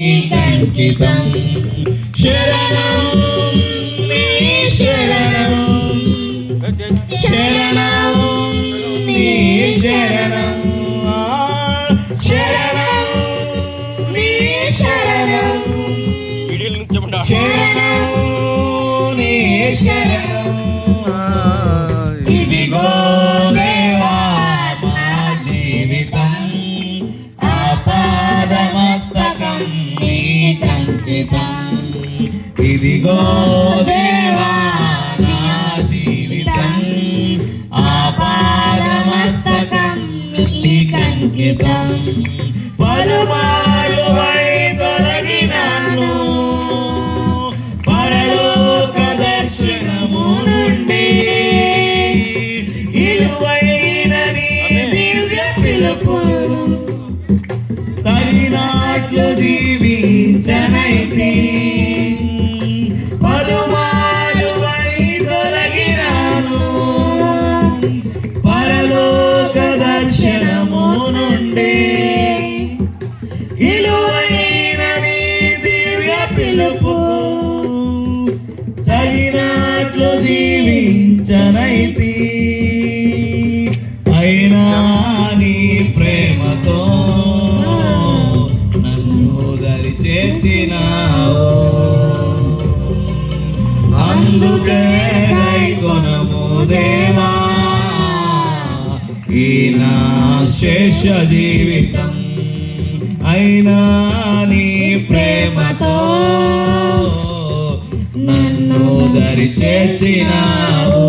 కంకితం శరణం నీ శరణం. శరణం నీ శరణం. శరణం నీ శరణం. శరణం ఇదిగో దివ్య పిలుపు తగినట్లు జీవించనైతి అయినా నీ ప్రేమతో నన్ను దరి చేర్చినావు అందుకే కొనము దేవా ఈ నా శేష జీవితం అయినా నీ ప్రేమతో నన్ను దరి చేర్చినావు.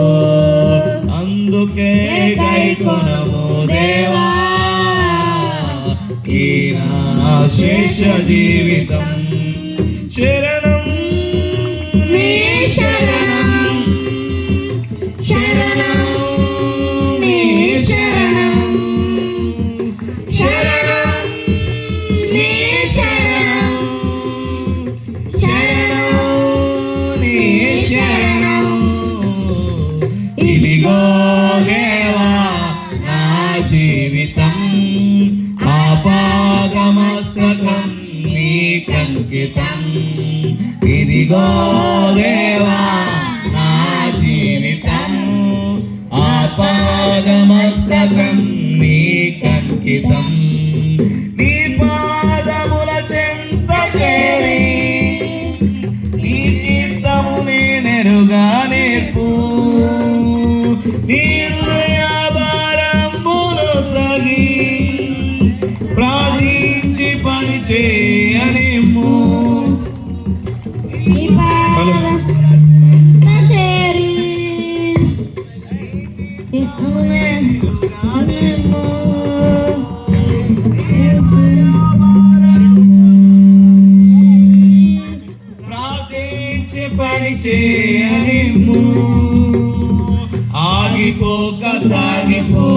అందుకే గైకొనము దేవా. ఈ నా శేష జీవితం అంకితం ఇదిగో దేవా నా జీవితం. ఆపాదమస్తకం నీకంకితం నీ పాదముల చెంత చేరి నీ చిత్తము నేనెరుగా నేర్పు. నీ హృదయాభారంబును సగి ప్రార్థించి పని చేయనిమ్ము చేయనిమ్ము ఆగిపోక సాగిపో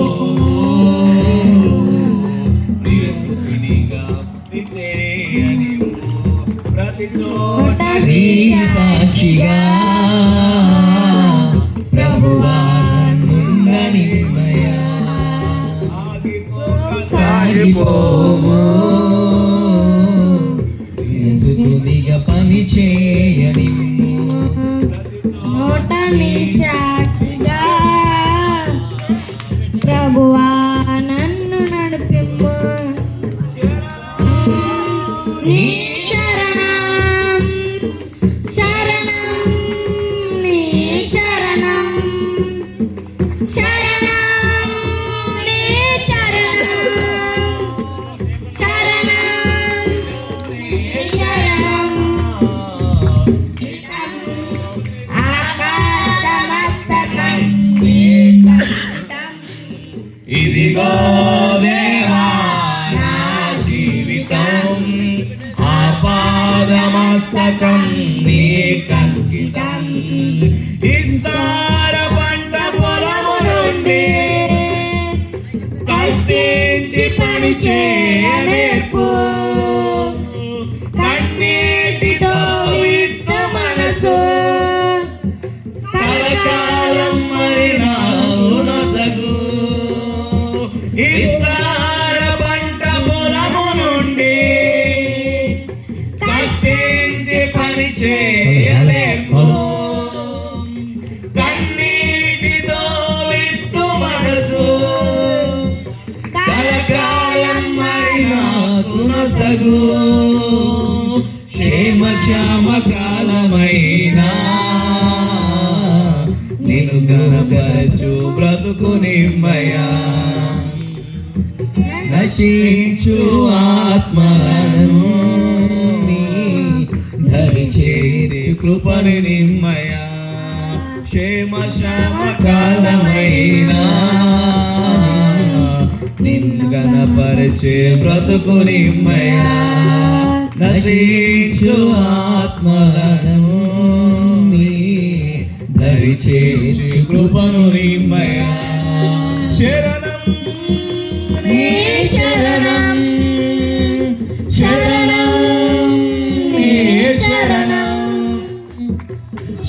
ప్రతి చోట సాక్షిగా. సాగిపోము యేసుతునిగా పని చేయనిమ్ము నోట నీ సాక్షిగా ప్రభువా నన్ను నడిపిమ్ము నీ ఇదిగో దేవా నా జీవితం ఆపాదమస్తకం నీ కంకితం ఇస్తార పంట పొలము నుండి కష్టించి పని చేయనేర్పు చేయలేము కన్నీటితో విత్తు మనసు. కలకాలం మరి నాకు క్షేమ శ్యామ కాలమైనా నిన్ను గనపరచు బ్రతుకు నిమ్మయా. నశించు ఆత్మను కృపని నిమ్మయా క్షేమ శ్యామ కాలమైనా నిన్ను గణపరిచే బ్రతుకు నిమ్మయా నశించు ఆత్మలను. నీ కృపను నిమ్మయా. శరణం. నీ